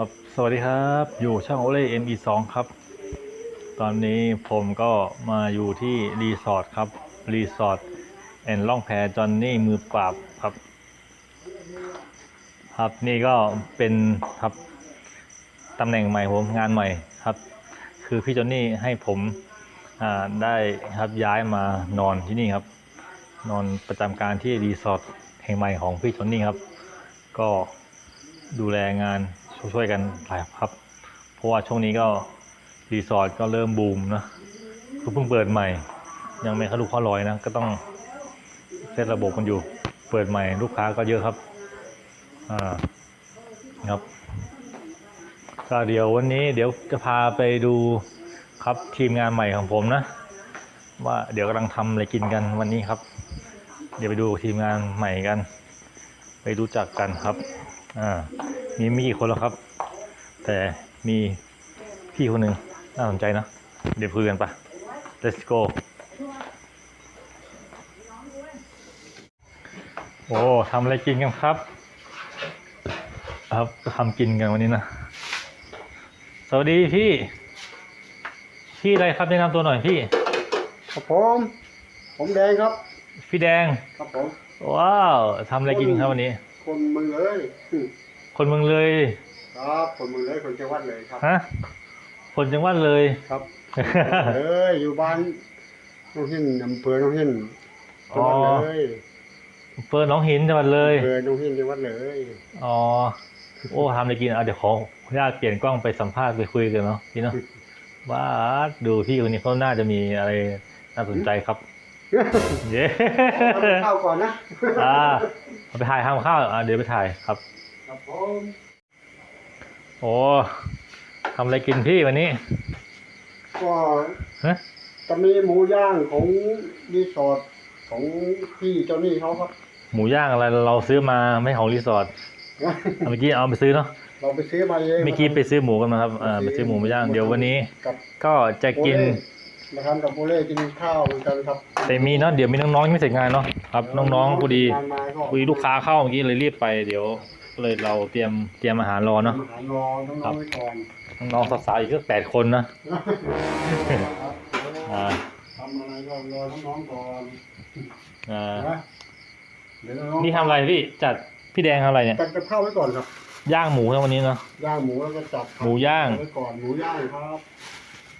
ครับสวัสดีครับ อยู่ช่องโอเล่ ME2 ครับ ตอนนี้ผมก็มาอยู่ที่รีสอร์ทครับ รีสอร์ทแอนล่องแพจอนนี่มือปราบครับ ครับนี่ก็เป็นครับตำแหน่งใหม่ผมงานใหม่ครับ คือพี่จอนนี่ให้ผมอ่าได้ครับย้ายมานอนที่นี่ครับ นอนประจำการที่รีสอร์ทแห่งใหม่ของพี่จอนนี่ครับ ก็ดูแลงาน ช่วยกันหลายครับ เพราะว่าช่วงนี้ก็รีสอร์ทก็เริ่มบูมนะคือเพิ่งเปิดใหม่ ยังไม่เข้าลูกเข้าลอยนะ ก็ต้องเซตระบบกันอยู่ เปิดใหม่ ลูกค้าก็เยอะครับ อ่าครับก็เดี๋ยววันนี้เดี๋ยวจะพาไปดูครับทีมงานใหม่ของผมนะ ว่าเดี๋ยวกำลังทำอะไรกินกันวันนี้ครับ เดี๋ยวไปดูทีมงานใหม่กัน ไปรู้จักกันครับ อ่า มีไม่กี่คนแล้วครับ แต่มีพี่คนหนึ่งน่าสนใจนะ เดี๋ยวคุยกันปะ let's go โอ้ทำอะไรกินกันครับ ครับทำกินกันวันนี้นะ สวัสดีพี่ พี่อะไรครับแนะนำตัวหน่อยพี่ ครับผม ผมแดงครับ พี่แดง ครับผม ว้าวทำอะไรกินครับวันนี้ คนเมืองเลย คนเมืองเลย ครับคนเมืองเลยคนจังหวัดเลยครับ ฮะ คนจังหวัดเลย ครับเอ้ยอยู่บ้านน้องหินอำเภอน้องหินจังหวัดเลยเปิดหน้องหินจังหวัดเลยอำเภอน้องหินจังหวัดเลย อ๋อ โอ้ทำอะไรกินอะเดี๋ยวขออนุญาตเปลี่ยนกล้องไปสัมภาษณ์ไปคุยกันเนาะพี่เนาะว้าดดูพี่คนนี้เขาน่าจะมีอะไรน่าสนใจครับ เย้เอาเข้าก่อนนะ อ่าเอาไปถ่ายทำข้าว อะเดี๋ยวไปถ่ายครับ ครับผมโอ้ทำอะไรกินพี่วันนี้ ก็ฮะจะมีหมูย่างของรีสอร์ทของพี่เจ้าหนี้เขาครับ หมูย่างอะไรเราซื้อมาไม่ของรีสอร์ทเอาเมื่อกี้เอาไปซื้อเนาะเราไปซื้อมาเองเมื่อกี้ไปซื้อหมูกันมาครับอ่าไปซื้อหมูมาย่างเดี๋ยววันนี้ กับก็จะกินโอเล่มาทำกับโบเล่กินข้าวเหมือนกันครับ แต่มีเนาะเดี๋ยวมีน้องๆยังไม่เสร็จงานเนาะครับน้องๆพอดีงานมาก็พอดีลูกค้าเข้าเมื่อกี้เลยรีบไปเดี๋ยว ก็เลยเราเตรียมเตรียมอาหารรอเนาะทำอาหารรอน้องๆไว้ก่อนน้องๆสาวๆอีกสักแปดคนนะครับอ่าทำอะไรก็รอน้องๆก่อนอ่านะเดี๋ยวน้องๆนี่ทำอะไรพี่จัดพี่แดงทำอะไรเนี่ย จัดกับข้าวไว้ก่อนครับย่างหมูนะวันนี้เนาะ ย่างหมูแล้วก็จัดผักหมูย่าง ไว้ก่อนหมูย่างครับ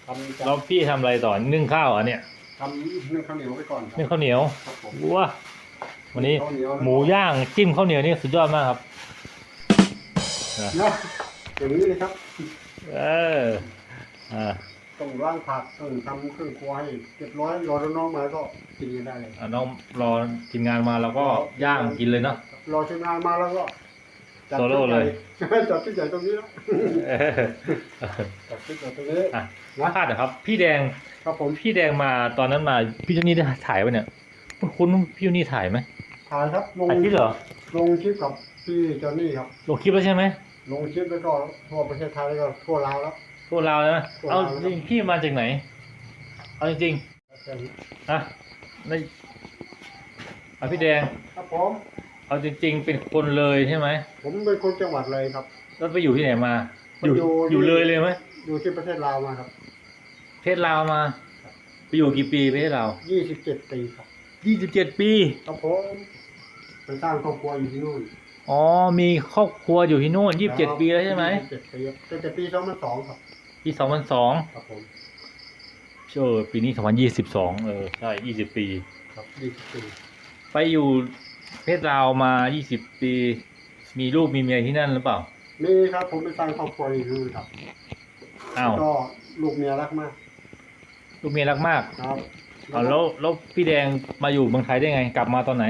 ทำจัดแล้วพี่ทำอะไรต่อนึ่งข้าวเหรอะเนี่ยทำนึ่งข้าวเหนียวไว้ก่อนคนึ่รังข้าวเหนียวครับผมว้าวันนี้ข้าวเหนียวหมูย่างจิ้มข้าวเหนียวนี่สุดยอดมากครับ นะอย่างนี้เลยครับ เอออ่าต้องล้างผักต้องทำเครื่องครัวให้เรียบร้อยรอน้องๆมาก็กินกันได้เลยอะน้องรอทีมงานมาแล้วก็ย่างกินเลยเนาะ รอทีมงานมาแล้วก็จัดโซโล่เลย จัดที่ใหญ่ตรงนี้แล้วเออจัดที่ใหญ่ตรงนี้อะพลาดนะครับ พี่แดงครับผมพี่แดงมาตอนนั้นมาพี่เจานี่ได้ถ่ายไว้เนี่ย คุณพี่เจานี่ถ่ายไหมถ่ายครับลงถ่ายคลิปเหรอลงคลิปกับพี่จอนนี่ครับลงคลิปแล้วใช่ไหม ลงคลิปแล้วก็ทั่วประเทศไทยแล้วก็ทั่วลาวแล้ว พวกเรานะพวกเรา เอาจริงพี่มาจากไหน เอาจริงๆอะในเอาพี่แดง ครับผมเอาจริง ๆ เป็นคนเลยใช่ไหมผมเป็นคนจังหวัดเลยครับ แล้วไปอยู่ที่ไหนมา อยู่อยู่ อยู่เลยเลยไหมอยู่ที่ประเทศลาวมาครับ ประเทศลาวมา ไปอยู่กี่ปีประเทศลาว27ปีครับยี่สิบเจ็ดปี ครับผมไปสร้างครอบครัวอยู่ที่นู่น อ๋อ มีครอบครัวอยู่ที่นู่นยี่สิบเจ็ดปีแล้วใช่ไหม27ปีครับตั้งแต่ปี2002ครับ ปีสองพันสองครับผมเชื่อปีนี้สองพันยี่สิบสองเออใช่ยี่สิบปี ครับ20ปีไปอยู่ประเทศลาวมายี่สิบปี มีลูกมีเมียที่นั่นหรือเปล่ามีครับผมไปสร้างครอบครัวอยู่ที่นู่นครับอ้าวก็ลูกเมียรักมาก ลูกเมียรักมากครับเอาแล้วแล้วพี่แดงมาอยู่เมืองไทยได้ไง กลับมาตอนไหน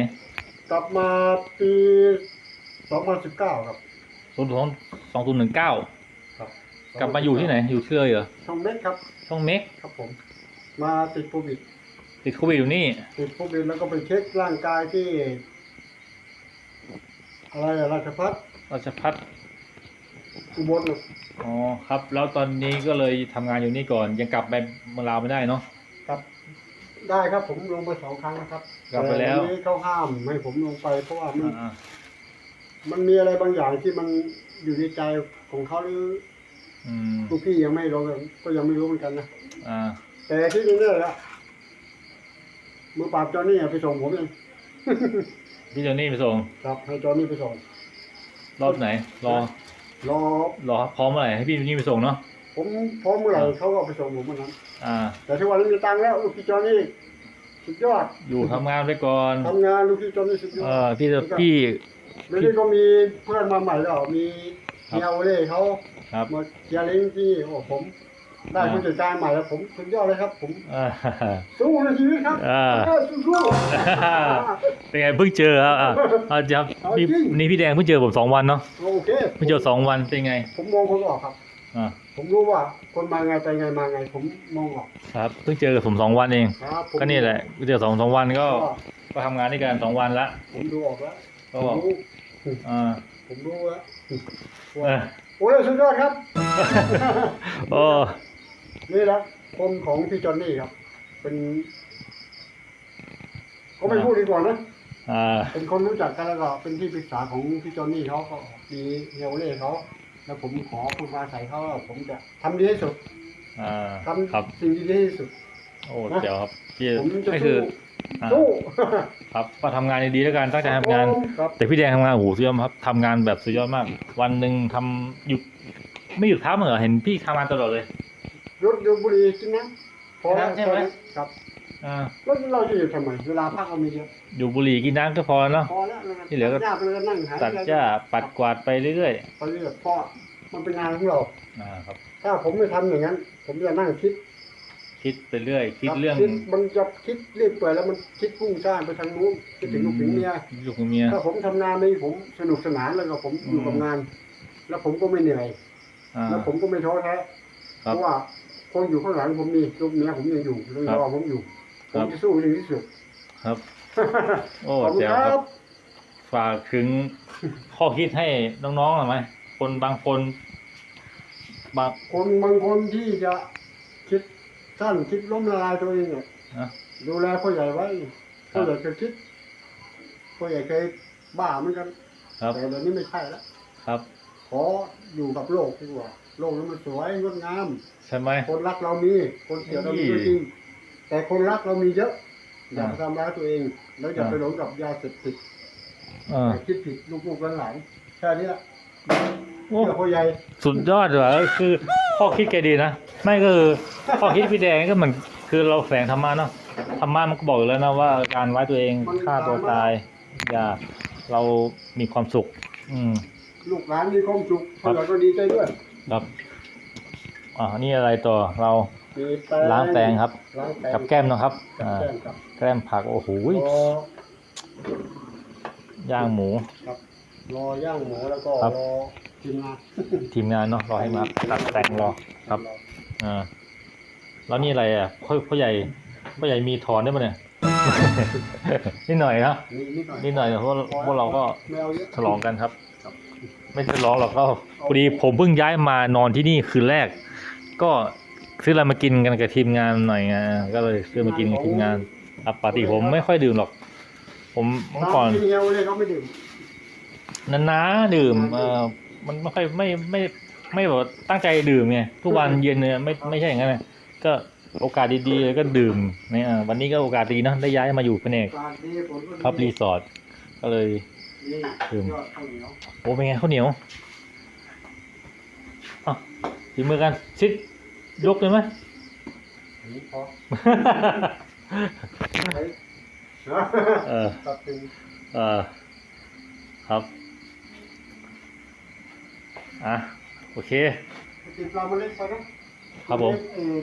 กลับมาปี 2019ครับสองสองสองศูนย์หนึ่งเก้าครับกลับมาอยู่ที่ไหน อยู่ที่เลยเหรอช่องเม็กครับ ช่องเม็กครับผม มาติดโควิดติดโควิดอยู่นี่ ติดโควิดแล้วก็ไปเช็คร่างกายที่ อะไรอะราชพัฒราชพัฒอุบลน่ะอ๋อครับ แล้วตอนนี้ก็เลยทำงานอยู่นี่ก่อน ยังกลับไปเมืองลาวไม่ได้เนาะ ครับ ได้ครับผมลงไปสองครั้งนะครับกลับไปแล้ว ต่นนี้เขาห้ามให้ผมลงไปเพราะว่ามัน อ่า มันมีอะไรบางอย่างที่มันอยู่ในใจของเขาหรืออืมลูกพี่ยังไม่รู้ก็ยังไม่รู้เหมือนกันนะอ่าแต่ที่นี่เนี่ยละมือปราบจอนี่ไปส่งผมเอง พี่เจนนี่ไปส่งครับให้จอนี่ไปส่ง รอบไหน รอรอรอพร้อมเมื่อไหร่ให้พี่เจนนี่ไปส่งเนาะผมพร้อมเมื่อไหร่เขาก็ไปส่งผมเมื่อนั้น อ่า แต่ทุกวันนี้มีตังค์แล้วลูกพี่จอนี่สุดยอดอยู่ทำงานไปก่อนทำงานลูกพี่จอนี่สุดยอเอดอพี่จะพี่ แล้วนี่ก็มีเพื่อนมาใหม่แล้วมีครับเฮียโอเล่เขาครับ มาเกียร์เล้งที่โอ้ผมได้ผู้จัดการใหม่แล้วผมสุดยอดเลยครับ ผมอ่า สู้ในชีวิตครับอ่าเออสู้ เป็นไงเพิ่งเจอครับอ่าเอาจะพี่นี่พี่แดงเพิ่งเจอผมสองวันเนาะๆโอเคเพิ่งเจอสองวันเป็นไงผมมองคนออกครับ อ่าผมรู้ว่าคนมาไงไปไงมาไง ผมมองออกครับเพิ่งเจอกับผมสองวันเอง ครับผมก็นี่แหละเพิ่งเจอสองสองวันก็ก็ก็ทำงานด้วยกันสองวันละผมดูออกแล้ว ก็ผมบอกรู้อ่าผมรู้แล้วเออโอ้ยสุดยอดครับ โอ้นี่แหละคนของพี่จอนนี่ครับ เป็นก็ไม่พูดดีกว่านะอ่าเป็นคนรู้จักกันแล้วก็เป็นที่ปรึกษาของพี่จอนนี่เขาก็มีเฮียโอเล่เขาแล้วผมขอคุณมาใส่เขาว่าผมจะทำดีที่สุดอ่าทครับำสิ่งที่ดีที่สุด โอ้เจ๋วครับพี่ผมจะก็คืสู้อ อ่าสู้ครับก็ทำงานดีๆแล้วกันตั้งใจทำงาน ครับแต่พี่แดงทำงานโอ้โหสุดยอดครับทำงานแบบสุดยอดมาก วันหนึ่งทำหยุดไม่หยุดพักเหรอเห็นพี่ทำงานตลอดเลย รถดูดบุหรี่กินน้ำพอแล้วใช่ไหม ครับอ่าแล้วเราจะอยู่ทำไมเวลาพักเรามีเยอะอยู่บุหรี่กินน้ำก็พอแล้วเนาะ พอแล้วที่เหลือก็ ตัดญ้าไปเลยก็นั่งหาตัดหญ้าปัดกวาดไปเรื่อยไปเรื่อยเพราะมันเป็นงานของเรา ๆอ่าครับ ถ้าผมไม่ทำอย่างนั้น ผมจะนั่งคิด คิดไปเรื่อย คิดรับเรื่องคิดมันจะคิดเรื่อยเปื่อยแล้วมันคิดพุ่งซ่านไปทางนู้นคิดถึงลูกถึงเมียลูกถึงเมียถ้าผมทำงานไม่ผมสนุกสนานแล้วก็ผมอยู่กับอืมงาน แล้วผมก็ไม่เหนื่อยอ่าแล้วผมก็ไม่ท้อแท้คเพรับราะว่าคนอยู่ข้างหลังผมมีลูกเมียผมยังอยู่ลูกครับรอผมอยู่คผรัมบจะสู้ให้ถึงที่สุดครับโอ้ขอบคุณเจ๋วคครัรับบฝากถึงข้อคิดให้น้องๆหน่อยไหมคนบางคนบางคนบางคนที่จะคิด สั้นคิดล้มละลายตัวเองเนี่ยนะดูแลพ่อใหญ่ไว้ครัพ่อบใหญ่เคยคิดพ่อใหญ่เคยบ้าเหมือนกันครับแต่เดี๋ยวนี้ไม่ใช่แล้วครับขออยู่กับโลกดีกว่าโลกนี้มันสวยงดงาม ใช่ไหมคนรักเรามีคนเกลียดเรามีนี่ก็จริงแต่คนรักเรามีเยอะอย่าอ่าไปทำร้ายตัวเอง แล้วอย่าอ่าไปหลงกับยาเสพติดอ่าอย่าคิดผิดลูกๆหลานๆแค่นี้แหละโอ้เพื่อพ่อใหญ่สุดยอดเลยว่ะก็คือ ข้อคิดแกดีนะ ไม่ก็คือข้อคิดพี่แดงก็เหมือนคือเราแฝงธรรมะเนาะธรรมะมันก็บอกอยู่แล้วนะว่าการไว้ตัวเองฆ่าตัวตาย อย่าเรามีความสุข อืมลูกหลานมีความสุขครัพ่อบใหญ่ก็ดีใจด้วยครับอ่านี่อะไรต่อเรามีล้างแตงครับ ล้างแตงกับแก้มนะครับกับอ่าแก้มครับแก้มผักโอ้โหราอย่างหมู ครับ รอย่างหมูแล้วก็ครับรอกินงานทีมงานเนาะรอให้มาตัดแต่งรอครับอ่าแล้วนี่อะไรอะพ่อพ่อใหญ่พ่อใหญ่มีถอนได้ปะเนี่ยนิดหน่อยครับนี่นิดหน่อยนิดหน่อยเพราะพวกเราก็ไม่เอาเยอะฉลองกันครับครับ ไม่ฉลองหรอกก็พอดีผมเพิ่งย้ายมานอนที่นี่คืนแรก ก็ซื้ออะไรมากินกันกับทีมงานหน่อยไงก็เลยซื้อมากินกับทีมงานครับปกติผมไม่ค่อยดื่มหรอก ผมเมื่อก่อนตามที่เฮียเลยเขาไม่ดื่ม นานๆดื่มเออมันไม่ค่อยไม่ไม่ไม่แบบตั้งใจดื่มไงทุกวันเย็นเนี่ยไม่ไม่ใช่อย่างนั้นนะก็โอกาสดีๆแล้วก็ดื่มเนี่ยอะวันนี้ก็โอกาสดีเนอะได้ย้ายมาอยู่แผนกการดีผลก็ดีครับรีสอร์ทก็เลยนี่ดื่มยอดข้าวเหนียวโอ้เป็นไงข้าวเหนียวอะฝีมือกันซิดยกเลยไหมอันนี้พอไปเออตัดเป็นเออครับ อะโอเคติดปลาเมล็ดไปนะครับผมเออ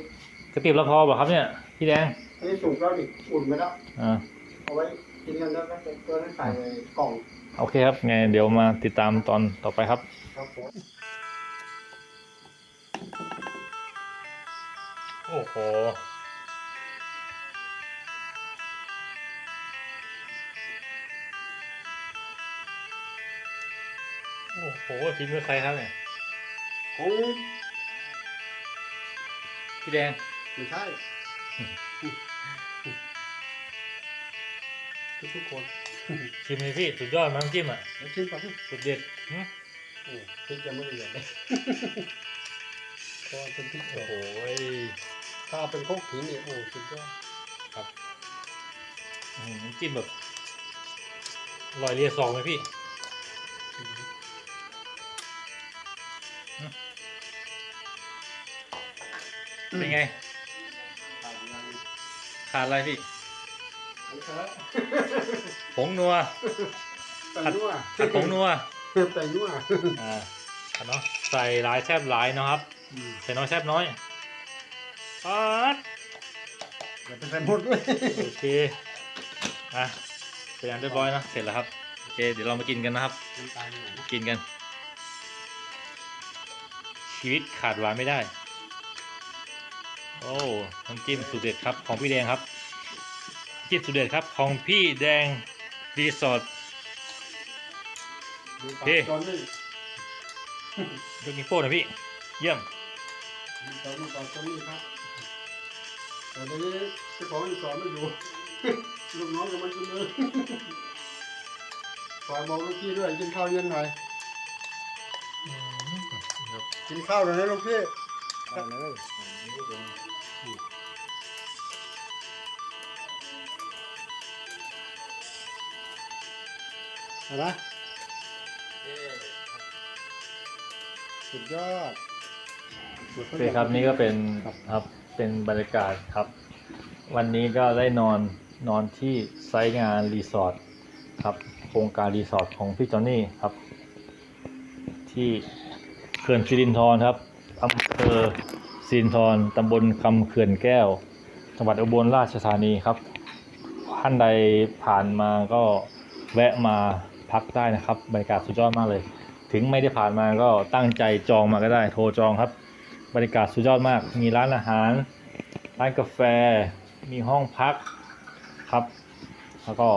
กระติบแล้วพอเปล่าครับเนี่ยพี่แดงอันนี้สุกแล้วนี่อุ่นไปแล้วอ่าเอาไว้กินกันแล้วก็ตัวนั้นใส่กล่องโอเคครับไงเดี๋ยวมาติดตามตอนต่อไปครับครับผมโอ้โห โอ้โหฝีมือใครครับเนี่ยของพี่แดงไม่ใช่ ทุกๆคนชิมเลยพี่สุดยอดมั้งน้ำจิ้มอะแล้วชิมก่อนที่สุดเด็ดหึโอ้พริกยังไม่ละเอียดเลยก็เป็นพริกโอ้โอ้โหถ้าเป็นโคกขิงเนี่ยโอ้สุดยอดอื้อหือน้ำจิ้มแบบอร่อยเรียซองไหมพี่ เป็นไงขาดยังขาดอะไรพี่อันเถอะผงนัวแต่นัวผัดผงนัวแต่นัวอ่าเอาเนาะใส่หลายแซบหลายเนาะครับอืมใส่น้อยแซบน้อยปัดอย่าไปใส่หมดด้วยโอเคอะเป็นอันเรียบร้อยนะเสร็จแล้วครับโอเคเดี๋ยวเรามากินกันนะครับน้ำตาลหน่อยนะกินกัน ชีวิตขาดหวานไม่ได้ โอ้น้ำจิ้มสุดเด็ดครับของพี่แดงครับจิ้มสุดเด็ดครับของพี่แดงรีสอร์ท ดูปากพี่ จอนนี่ยกนิ้วโป้งหน่อยพี่ เยี่ยมดูปากดูปากจอนนี่ครับแต่ตอนนี้เจ้าของรีสอร์ทไม่อยู่ ลูกน้องกับมันกินเลยฝากบอกลูกพี่ด้วยกินข้าวเย็นหน่อย กินข้าวหน่อยนะลูกพี่ ได้เลยเห็นไหมสุดยอด โอเคครับนี่ก็เป็นครับเป็นบรรยากาศครับ วันนี้ก็ได้นอนนอนที่ไซต์งานรีสอร์ทครับโครงการรีสอร์ทของพี่จอนนี่ครับ ที่เขื่อนสิรินธรครับ อำเภอสินธรตำบลคำเขื่อนแก้ว จังหวัดอุบลราชธานีครับ ท่านใดผ่านมาก็แวะมาพักได้นะครับบรรยากาศสุดยอดมากเลย ถึงไม่ได้ผ่านมาก็ตั้งใจจองมาก็ได้ โทรจองครับ บรรยากาศสุดยอดมาก มีร้านอาหาร ร้านกาแฟ มีห้องพักครับ แล้วก็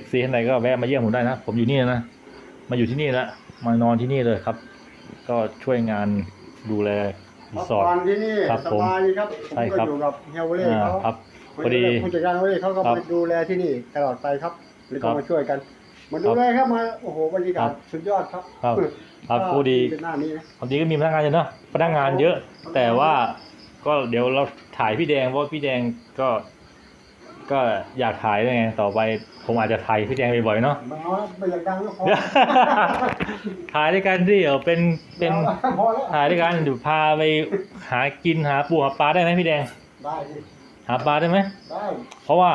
FC ท่านใดก็แวะมาเยี่ยมผมได้นะ ผมอยู่นี่นะ มาอยู่ที่นี่แล้วมานอนที่นี่เลยครับ ก็ช่วยงานดูแลรีสอร์ท พักผ่อนที่นี่ครับสผมบายดีครับผมใช่ก็ครับ อยู่กับเฮลเล่อ่าเขาครับพอดี ผู้จัดการเฮลเล่เขาก็ครับมาดูแลที่นี่ตลอดไปครับหรือครัก็บมาช่วยกันมาดูแลครับมาโอ้โหบรรยากาครัศบสุดยอดครับครับครับก็ผู้ดี เป็นหน้านี้นะ ความจริงก็มีพนักงานเยอะเนาะพนักงานเยอะ แต่ว่าก็เดี๋ยวเราถ่ายพี่แดงเพราะว่าพี่แดงก็ ก็อยากถ่ายด้วยไงต่อไปผมอาจจะถ่ายพี่แดงบ่อยๆเนาะมาเอาแล้วไม่อยากดังก็พอถ่ายด้วยกันดิเออเป็นเป็นพอแล้วถ่ายด้วยกันเดี๋ยวพาไปหากินหาปูหาปลาได้ไหมพี่แดงได้ดิหาปลาได้ไหมได้เพราะว่า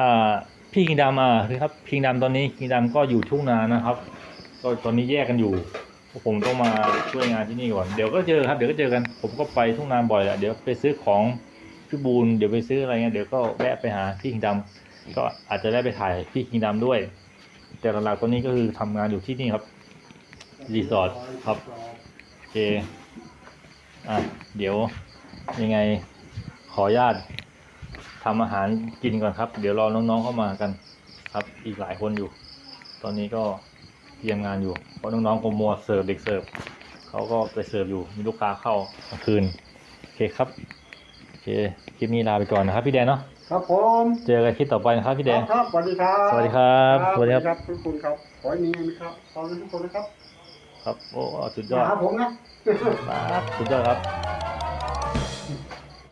อ่าพี่คิงดำอะครับคิงดำตอนนี้คิงดำก็อยู่ทุ่งนานะครับก็ตอนนี้แยกกันอยู่พวกผมต้องมาช่วยงานที่นี่ก่อนเดี๋ยวก็เจอครับเดี๋ยวก็เจอกัน ผมก็ไปทุ่งนาบ่อยแหละเดี๋ยวไปซื้อของ พี่บูนเดี๋ยวไปซื้ออะไรเงี้ยเดี๋ยวก็แวะไปหาพี่คิงดำก็อาจจะได้ไปถ่ายพี่คิงดำด้วย แต่หลักๆตอนนี้ก็คือทำงานอยู่ที่นี่ครับรีสอร์ทครับโอเคอะเดี๋ยวยังไงขออนุญาตทำอาหารกินก่อนครับ เดี๋ยวรอน้องๆเข้ามากันครับ อีกหลายคนอยู่ ตอนนี้ก็เตรียมงานอยู่ เพราะน้องๆก็มัวเสิร์ฟเด็กเสิร์ฟเขาก็ไปเสิร์ฟอยู่มีลูกค้าเข้ากลางคืนโอเคครับ เค คลิปนี้ลาไปก่อนนะครับพี่แดนเนาะ ครับผมเจอกันคลิปต่อไปนะครับพี่แดงครับสวัสดีครับสวัสดีครับสสวัวัสสดีดีครับครับ ทุกคนครับ ขอให้มีเงินครับขอให้ทุกคนนะครับ ครับ โอ้ สุดยมาอด หาผมนะ ครับ สุดยอดครับ